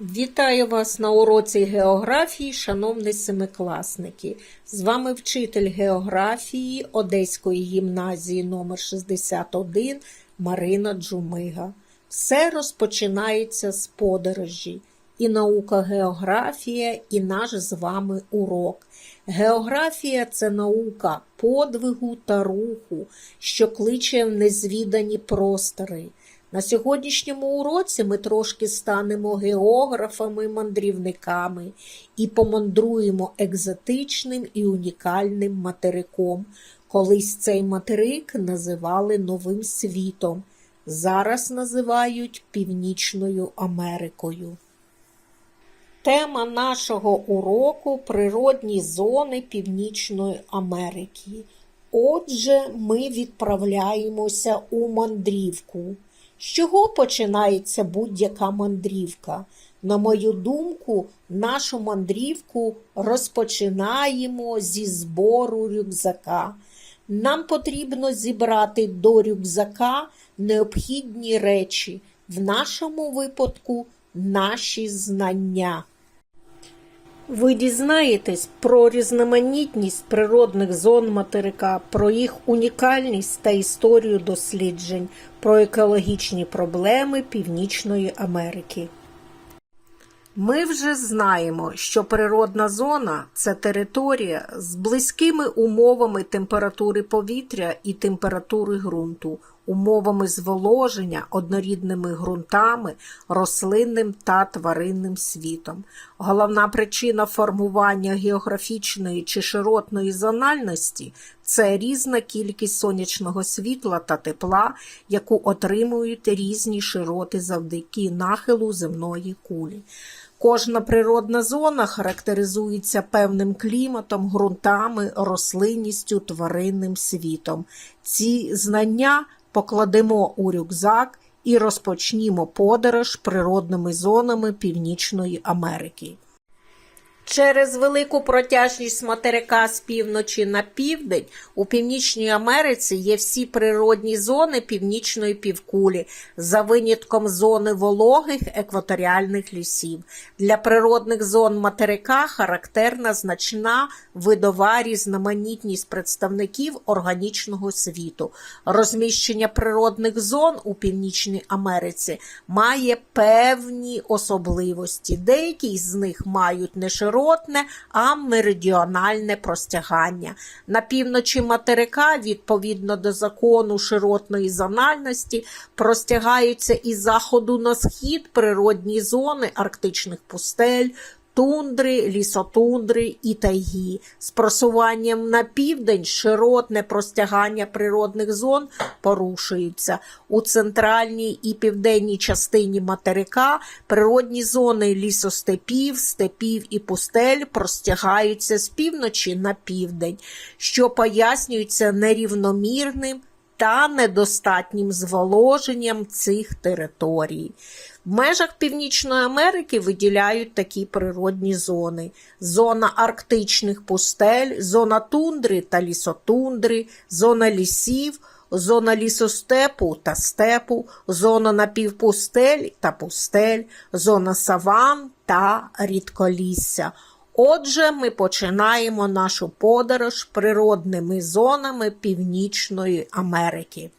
Вітаю вас на уроці географії, шановні семикласники. З вами вчитель географії Одеської гімназії номер 61 Марина Джумига. Все розпочинається з подорожі. І наука географія, і наш з вами урок. Географія це наука подвигу та руху, що кличе в незвідані простори. На сьогоднішньому уроці ми трошки станемо географами-мандрівниками і помандруємо екзотичним і унікальним материком. Колись цей материк називали Новим світом, зараз називають Північною Америкою. Тема нашого уроку природні зони Північної Америки. Отже, ми відправляємося у мандрівку. З чого починається будь-яка мандрівка? На мою думку, нашу мандрівку розпочинаємо зі збору рюкзака. Нам потрібно зібрати до рюкзака необхідні речі, в нашому випадку наші знання. Ви дізнаєтесь про різноманітність природних зон материка, про їх унікальність та історію досліджень, про екологічні проблеми Північної Америки. Ми вже знаємо, що природна зона це територія з близькими умовами температури повітря і температури ґрунту, умовами зволоження, однорідними ґрунтами, рослинним та тваринним світом. Головна причина формування географічної чи широтної зональності це різна кількість сонячного світла та тепла, яку отримують різні широти завдяки нахилу земної кулі. Кожна природна зона характеризується певним кліматом, ґрунтами, рослинністю, тваринним світом. Ці знання покладемо у рюкзак і розпочнімо подорож природними зонами Північної Америки. Через велику протяжність материка з півночі на південь у Північній Америці є всі природні зони північної півкулі, за винятком зони вологих екваторіальних лісів. Для природних зон материка характерна значна видова різноманітність представників органічного світу. Розміщення природних зон у Північній Америці має певні особливості. Деякі з них мають не широтне, а меридіональне простягання. На півночі материка, відповідно до закону широтної зональності, простягаються із заходу на схід природні зони арктичних пустель, тундри, лісотундри і тайги. З просуванням на південь широтне простягання природних зон порушуються. У центральній і південній частині материка природні зони лісостепів, степів і пустель простягаються з півночі на південь, що пояснюється нерівномірним та недостатнім зволоженням цих територій. В межах Північної Америки виділяють такі природні зони: зона арктичних пустель, зона тундри та лісотундри, зона лісів, зона лісостепу та степу, зона напівпустель та пустель, зона саван та рідколісся. Отже, ми починаємо нашу подорож природними зонами Північної Америки.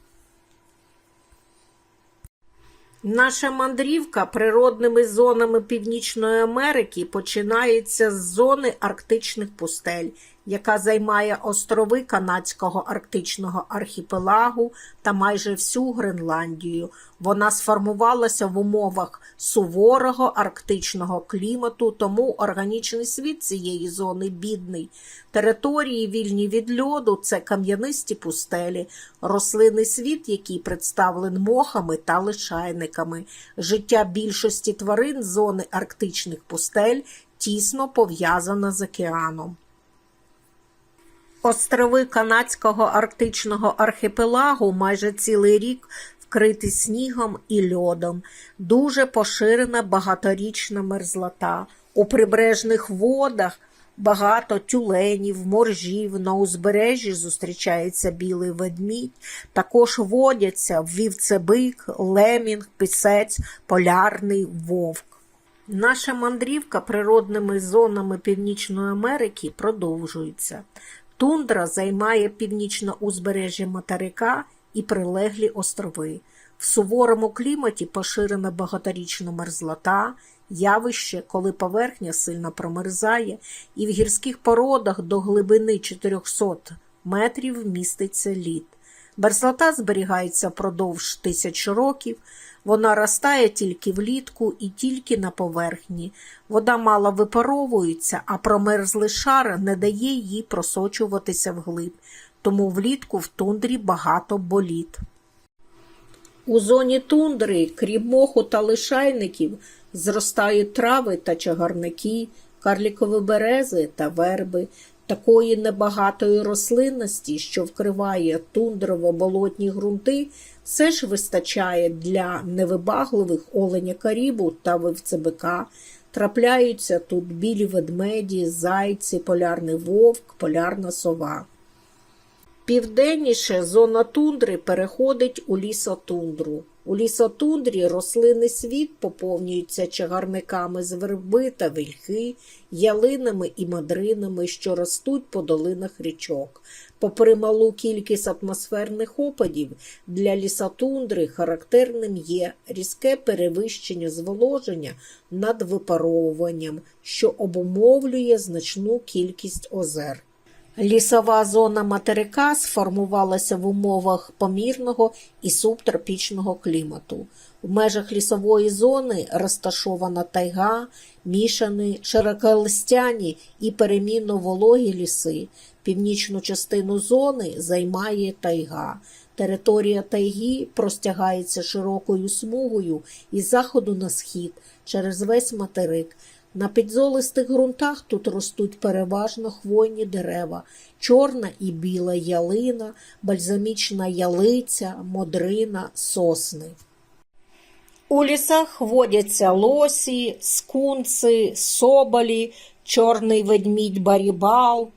Наша мандрівка природними зонами Північної Америки починається з зони арктичних пустель, яка займає острови Канадського арктичного архіпелагу та майже всю Гренландію. Вона сформувалася в умовах суворого арктичного клімату, тому органічний світ цієї зони бідний. Території вільні від льоду це кам'янисті пустелі, рослинний світ, який представлений мохами та лишайниками. Життя більшості тварин зони арктичних пустель тісно пов'язано з океаном. Острови Канадського арктичного архіпелагу майже цілий рік вкриті снігом і льодом. Дуже поширена багаторічна мерзлота. У прибережних водах багато тюленів, моржів. На узбережжі зустрічається білий ведмідь. Також водяться вівцебик, лемінг, пісець, полярний вовк. Наша мандрівка природними зонами Північної Америки продовжується. Тундра займає північне узбережжя материка і прилеглі острови. В суворому кліматі поширена багаторічна мерзлота, явище, коли поверхня сильно промерзає, і в гірських породах до глибини 400 метрів міститься лід. Мерзлота зберігається впродовж тисяч років. Вона ростає тільки влітку і тільки на поверхні. Вода мало випаровується, а промерзлий шар не дає їй просочуватися вглиб, тому влітку в тундрі багато боліт. У зоні тундри, крім моху та лишайників, зростають трави та чагарники, карлікові берези та верби. Такої небагатої рослинності, що вкриває тундрово-болотні ґрунти, все ж вистачає для невибагливих оленя карібу та вивцебика. Трапляються тут білі ведмеді, зайці, полярний вовк, полярна сова. Південніше зона тундри переходить у лісотундру. У лісотундрі рослинний світ поповнюється чагарниками з верби та вільхи, ялинами і мадринами, що ростуть по долинах річок. Попри малу кількість атмосферних опадів, для лісотундри характерним є різке перевищення зволоження над випаровуванням, що обумовлює значну кількість озер. Лісова зона материка сформувалася в умовах помірного і субтропічного клімату. В межах лісової зони розташована тайга, мішані, широколистяні і перемінно вологі ліси. Північну частину зони займає тайга. Територія тайги простягається широкою смугою із заходу на схід через весь материк. На підзолистих ґрунтах тут ростуть переважно хвойні дерева, чорна і біла ялина, бальзамічна ялиця, модрина, сосни. У лісах водяться лосі, скунси, соболі, чорний ведмідь барібал,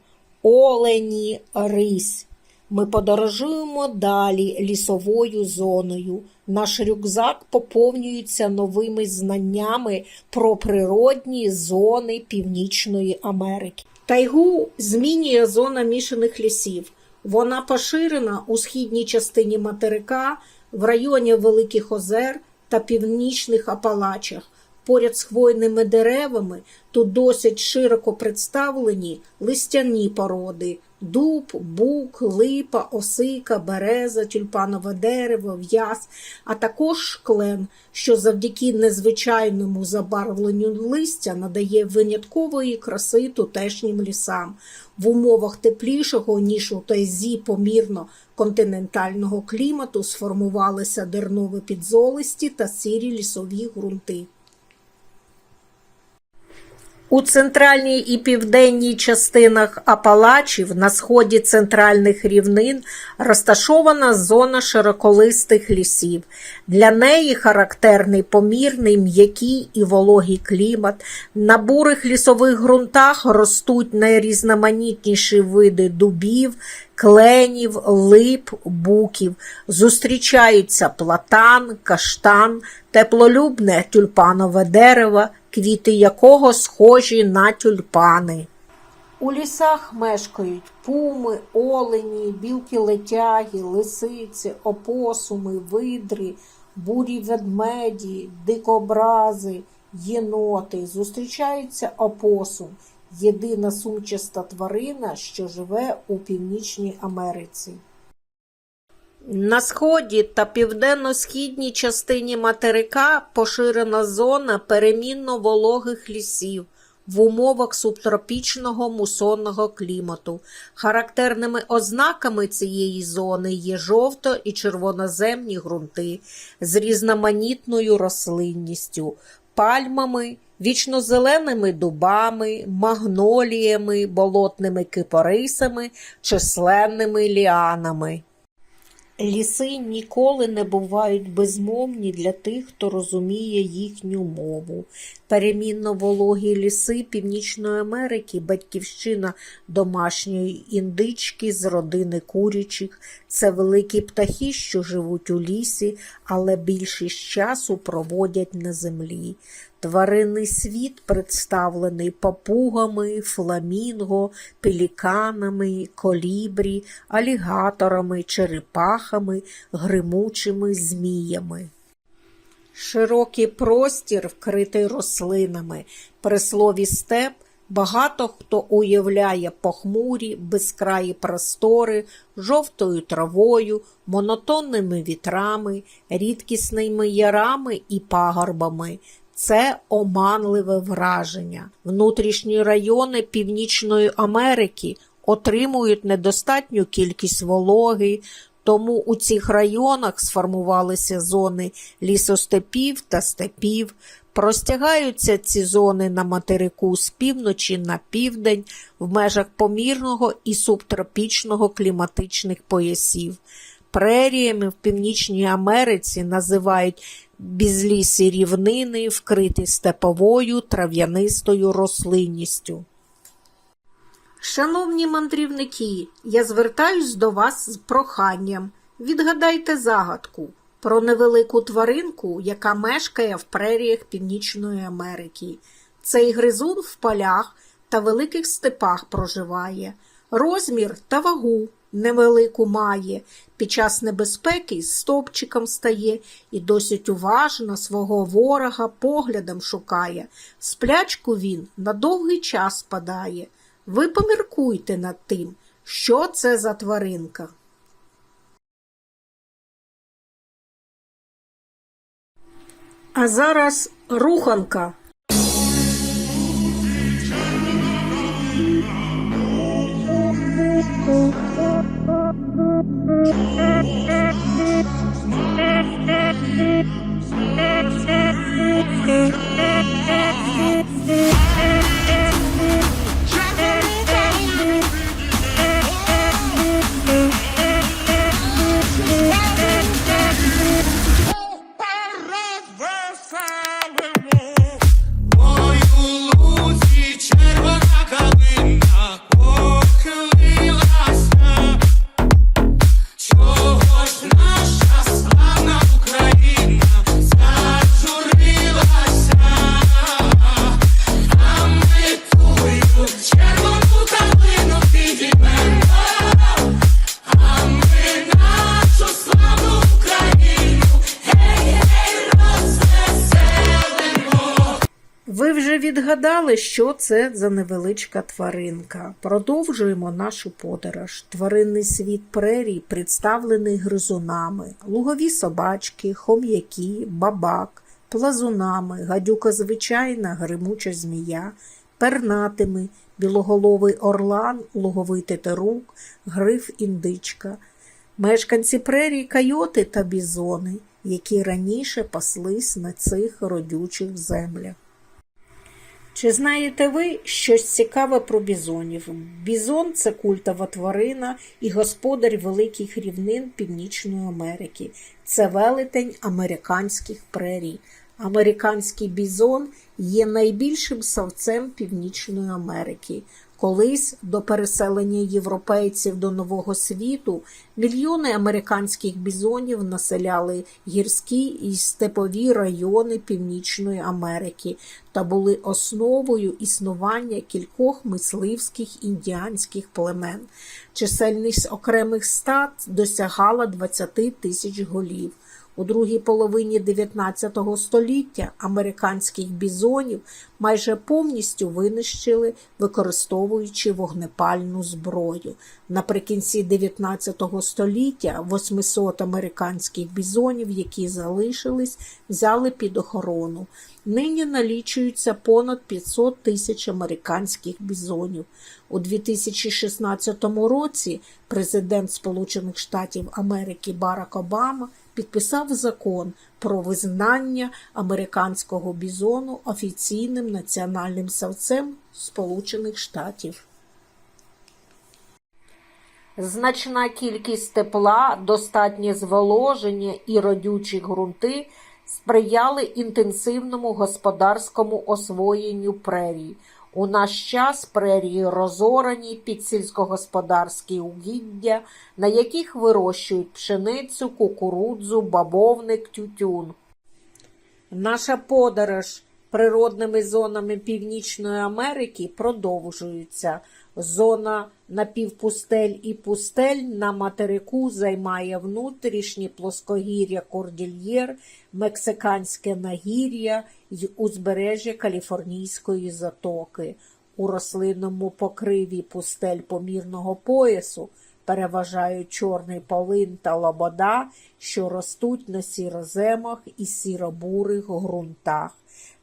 олені, рись. Ми подорожуємо далі лісовою зоною. Наш рюкзак поповнюється новими знаннями про природні зони Північної Америки. Тайгу змінює зона мішаних лісів. Вона поширена у східній частині материка, в районі Великих Озер та північних Апалачах. Поряд з хвойними деревами тут досить широко представлені листяні породи дуб, бук, липа, осика, береза, тюльпанове дерево, в'яз, а також клен, що завдяки незвичайному забарвленню листя надає виняткової краси тутешнім лісам. В умовах теплішого, ніж у тайзі помірно континентального клімату сформувалися дернові підзолисті та сірі лісові ґрунти. У центральній і південній частинах Апалачів на сході центральних рівнин розташована зона широколистих лісів. Для неї характерний помірний м'який і вологий клімат. На бурих лісових ґрунтах ростуть найрізноманітніші види дубів, кленів, лип, буків. Зустрічаються платан, каштан, теплолюбне тюльпанове дерево, квіти якого схожі на тюльпани. У лісах мешкають пуми, олені, білки летяги, лисиці, опосуми, видри, бурі ведмеді, дикобрази, єноти. Зустрічається опосум – єдина сумчаста тварина, що живе у Північній Америці. На сході та південно-східній частині материка поширена зона перемінно вологих лісів в умовах субтропічного мусонного клімату. Характерними ознаками цієї зони є жовто- і червоноземні ґрунти з різноманітною рослинністю, пальмами, вічнозеленими дубами, магноліями, болотними кипарисами, численними ліанами. Ліси ніколи не бувають безмовні для тих, хто розуміє їхню мову. Перемінно вологі ліси Північної Америки, батьківщина домашньої індички з родини курячих. Це великі птахи, що живуть у лісі, але більшість часу проводять на землі. Тваринний світ представлений папугами, фламінго, пеліканами, колібрі, алігаторами, черепахами, гримучими зміями. Широкий простір, вкритий рослинами. При слові степ багато хто уявляє похмурі, безкраї простори, жовтою травою, монотонними вітрами, рідкісними ярами і пагорбами. Це оманливе враження. Внутрішні райони Північної Америки отримують недостатню кількість вологи, тому у цих районах сформувалися зони лісостепів та степів. Простягаються ці зони на материку з півночі на південь в межах помірного і субтропічного кліматичних поясів. Преріями в Північній Америці називають безлісі рівнини, вкриті степовою трав'янистою рослинністю. Шановні мандрівники, я звертаюсь до вас з проханням. Відгадайте загадку про невелику тваринку, яка мешкає в преріях Північної Америки. Цей гризун в полях та великих степах проживає. Розмір та вагу невелику має. Під час небезпеки стовпчиком стає і досить уважно свого ворога поглядом шукає. Сплячку він на довгий час спадає. Ви поміркуйте над тим, що це за тваринка. А зараз руханка. Thank you. Відгадали, що це за невеличка тваринка. Продовжуємо нашу подорож. Тваринний світ прерій представлений гризунами, лугові собачки, хом'яки, бабак, плазунами, гадюка звичайна, гримуча змія, пернатими, білоголовий орлан, луговий тетерук, гриф індичка. Мешканці прерій койоти та бізони, які раніше паслись на цих родючих землях. Чи знаєте ви щось цікаве про бізонів? Бізон це культова тварина і господар великих рівнин Північної Америки. Це велетень американських прерій. Американський бізон є найбільшим савцем Північної Америки. Колись до переселення європейців до Нового світу мільйони американських бізонів населяли гірські і степові райони Північної Америки та були основою існування кількох мисливських індіанських племен. Чисельність окремих стад досягала 20 тисяч голів. У другій половині 19 століття американських бізонів майже повністю винищили, використовуючи вогнепальну зброю. Наприкінці 19 століття 800 американських бізонів, які залишились, взяли під охорону. Нині налічується понад 500 тисяч американських бізонів. У 2016 році президент Сполучених Штатів Америки Барак Обама підписав закон про визнання американського бізону офіційним національним савцем Сполучених Штатів. Значна кількість тепла, достатнє зволоження і родючі ґрунти сприяли інтенсивному господарському освоєнню прерій. У наш час прерії розорані під сільськогосподарські угіддя, на яких вирощують пшеницю, кукурудзу, бабовник, тютюн. Наша подорож Природними зонами Північної Америки продовжуються. Зона напівпустель і пустель на материку займає внутрішні плоскогір'я Кордільєр, Мексиканське нагір'я й узбережжя Каліфорнійської затоки. У рослинному покриві пустель помірного поясу переважають чорний полин та лобода, що ростуть на сіроземах і сіробурих ґрунтах.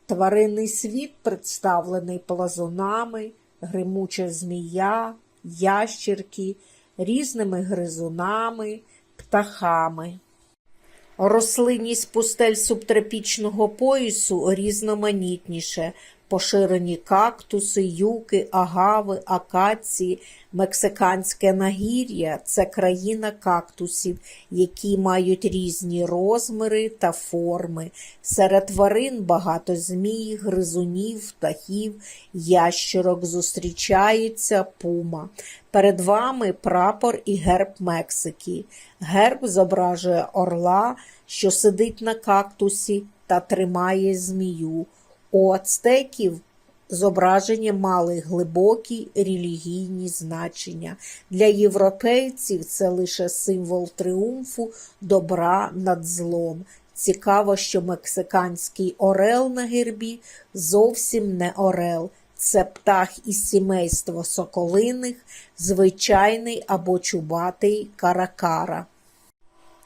Тваринний світ представлений плазунами, гримуча змія, ящірки, різними гризунами, птахами. Рослинність пустель субтропічного поясу різноманітніше. Поширені кактуси, юки, агави, акації, мексиканське нагір'я це країна кактусів, які мають різні розміри та форми. Серед тварин багато змій, гризунів, птахів, ящерок зустрічається пума. Перед вами прапор і герб Мексики. Герб зображує орла, що сидить на кактусі та тримає змію. У ацтеків зображення мали глибокі релігійні значення. Для європейців це лише символ тріумфу добра над злом. Цікаво, що мексиканський орел на гербі зовсім не орел. Це птах із сімейства соколиних, звичайний або чубатий каракара.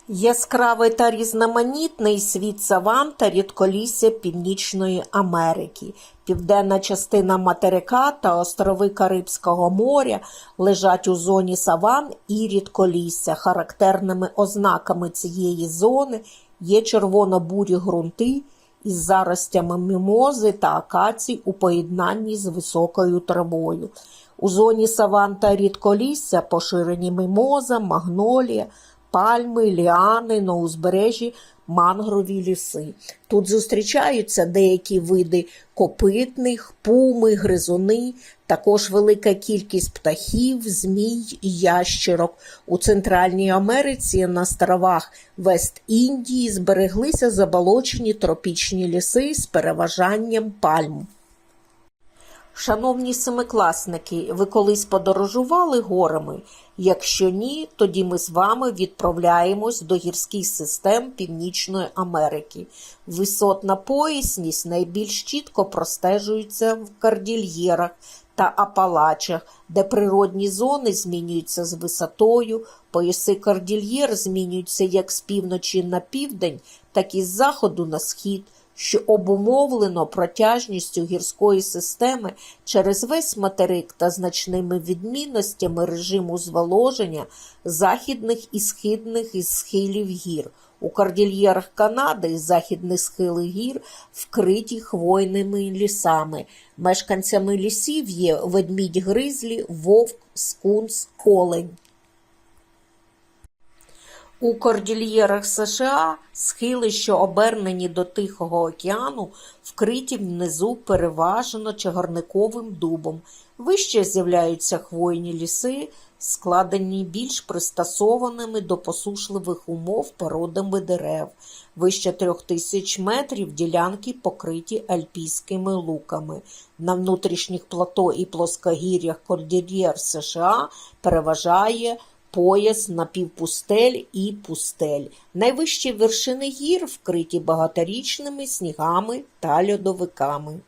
Яскравий та різноманітний світ саван та рідколісся Північної Америки. Південна частина материка та острови Карибського моря лежать у зоні саван і рідколісся. Характерними ознаками цієї зони є червоно-бурі ґрунти із заростями мімози та акацій у поєднанні з високою травою. У зоні саван та рідколісся поширені мімоза, магнолія, пальми, ліани на узбережжі мангрові ліси. Тут зустрічаються деякі види копитних, пуми, гризуни, також велика кількість птахів, змій і ящерок. У Центральній Америці на островах Вест-Індії збереглися заболочені тропічні ліси з переважанням пальм. Шановні семикласники, ви колись подорожували горами? Якщо ні, тоді ми з вами відправляємось до гірських систем Північної Америки. Висотна поясність найбільш чітко простежується в Кордільєрах та Апалачах, де природні зони змінюються з висотою, пояси Кордільєр змінюються як з півночі на південь, так і з заходу на схід що обумовлено протяжністю гірської системи через весь материк та значними відмінностями режиму зволоження західних і східних із схилів гір. У кордильєрах Канади західні схили гір вкриті хвойними лісами. Мешканцями лісів є ведмідь гризлі, вовк, скунс, олень. У кордильєрах США схили, що обернені до Тихого океану, вкриті внизу переважно чагарниковим дубом. Вище з'являються хвойні ліси, складені більш пристосованими до посушливих умов породами дерев. Вище трьох тисяч метрів ділянки покриті альпійськими луками. На внутрішніх плато і плоскогір'ях кордильєр США переважає пояс напівпустель і пустель. Найвищі вершини гір вкриті багаторічними снігами та льодовиками.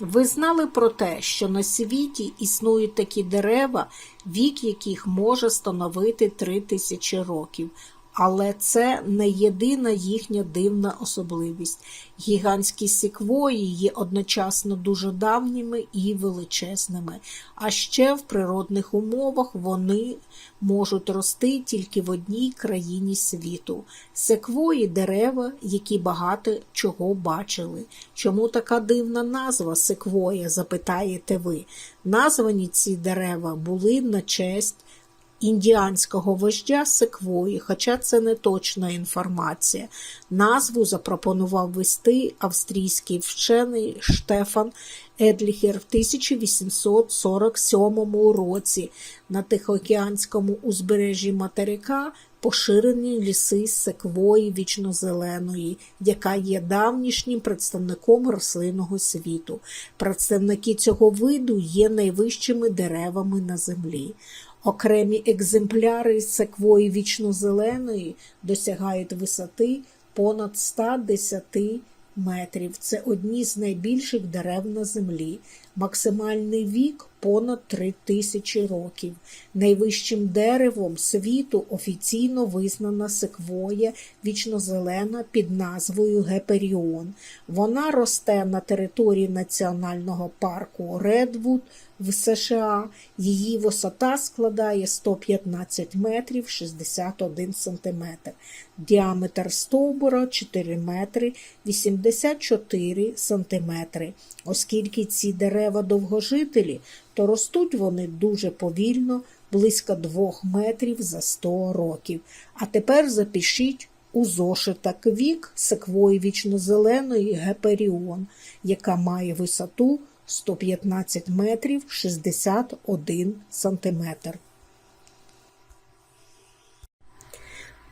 Ви знали про те, що на світі існують такі дерева, вік яких може становити три тисячі років. Але це не єдина їхня дивна особливість. Гігантські сіквої є одночасно дуже давніми і величезними, а ще в природних умовах вони можуть рости тільки в одній країні світу. Секвої дерева, які багато чого бачили. Чому така дивна назва секвоя, запитаєте ви. Названі ці дерева були на честь індіанського вождя Секвої, хоча це не точна інформація. Назву запропонував вести австрійський вчений Штефан Едліхер в 1847 році на Тихоокеанському узбережжі материка поширені ліси секвої вічнозеленої, яка є давнішнім представником рослинного світу. Представники цього виду є найвищими деревами на землі. Окремі екземпляри секвої вічнозеленої досягають висоти понад 110 метрів. Це одні з найбільших дерев на землі. Максимальний вік понад 3 тисячі років. Найвищим деревом світу офіційно визнана секвоя вічнозелена під назвою Геперіон. Вона росте на території національного парку Редвуд в США. Її висота складає 115 метрів 61 сантиметр. Діаметр стовбура 4 метри 84 сантиметри. Оскільки ці дерева довгожителі, то ростуть вони дуже повільно, близько 2 метрів за 100 років. А тепер запишіть у зошиток вік секвої вічнозеленої Геперіон, яка має висоту 115 метрів 61 сантиметр.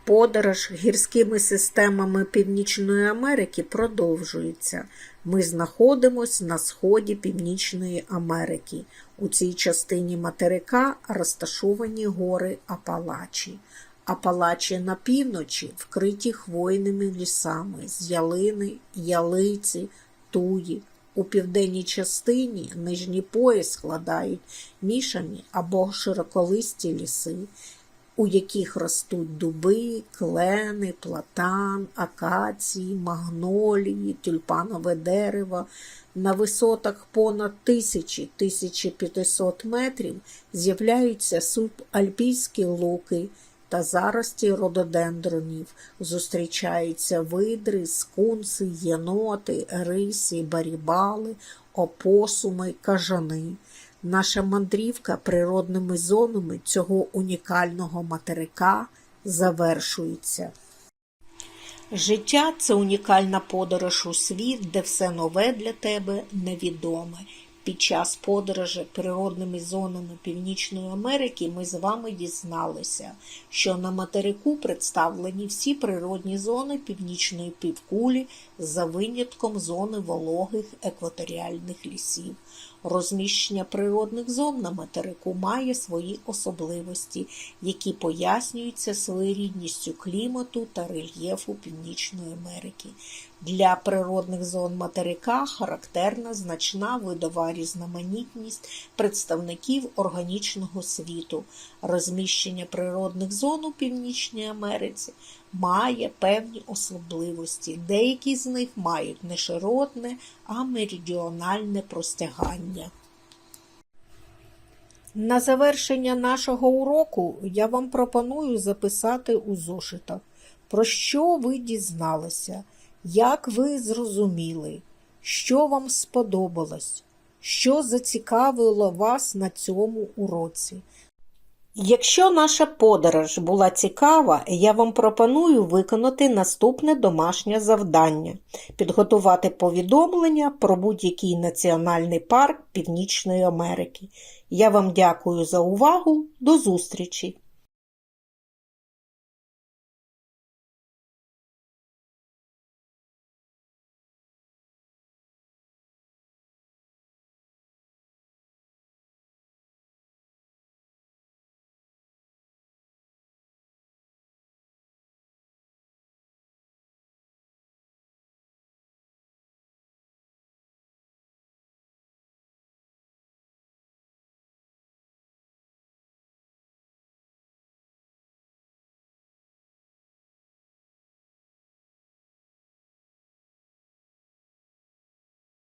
Подорож гірськими системами Північної Америки продовжується. Ми знаходимося на сході Північної Америки. У цій частині материка розташовані гори Апалачі. Апалачі на півночі вкриті хвойними лісами з ялини, ялиці, туї. У південній частині нижній пояс складають мішані або широколисті ліси, у яких ростуть дуби, клени, платан, акації, магнолії, тюльпанове дерево. На висотах понад 1000-1500 метрів з'являються субальпійські луки та зарості рододендронів. Зустрічаються видри, скунси, єноти, рисі, барібали, опосуми, кажани. Наша мандрівка природними зонами цього унікального материка завершується. Життя це унікальна подорож у світ, де все нове для тебе невідоме. Під час подорожі природними зонами Північної Америки ми з вами дізналися, що на материку представлені всі природні зони північної півкулі за винятком зони вологих екваторіальних лісів. Розміщення природних зон на материку має свої особливості, які пояснюються своєрідністю клімату та рельєфу Північної Америки. Для природних зон материка характерна значна видова різноманітність представників органічного світу. Розміщення природних зон у Північній Америці має певні особливості. Деякі з них мають не широтне, а меридіональне простягання. На завершення нашого уроку я вам пропоную записати у зошитах, про що ви дізналися, як ви зрозуміли, що вам сподобалось, що зацікавило вас на цьому уроці. Якщо наша подорож була цікава, я вам пропоную виконати наступне домашнє завдання підготувати повідомлення про будь-який національний парк Північної Америки. Я вам дякую за увагу. До зустрічі!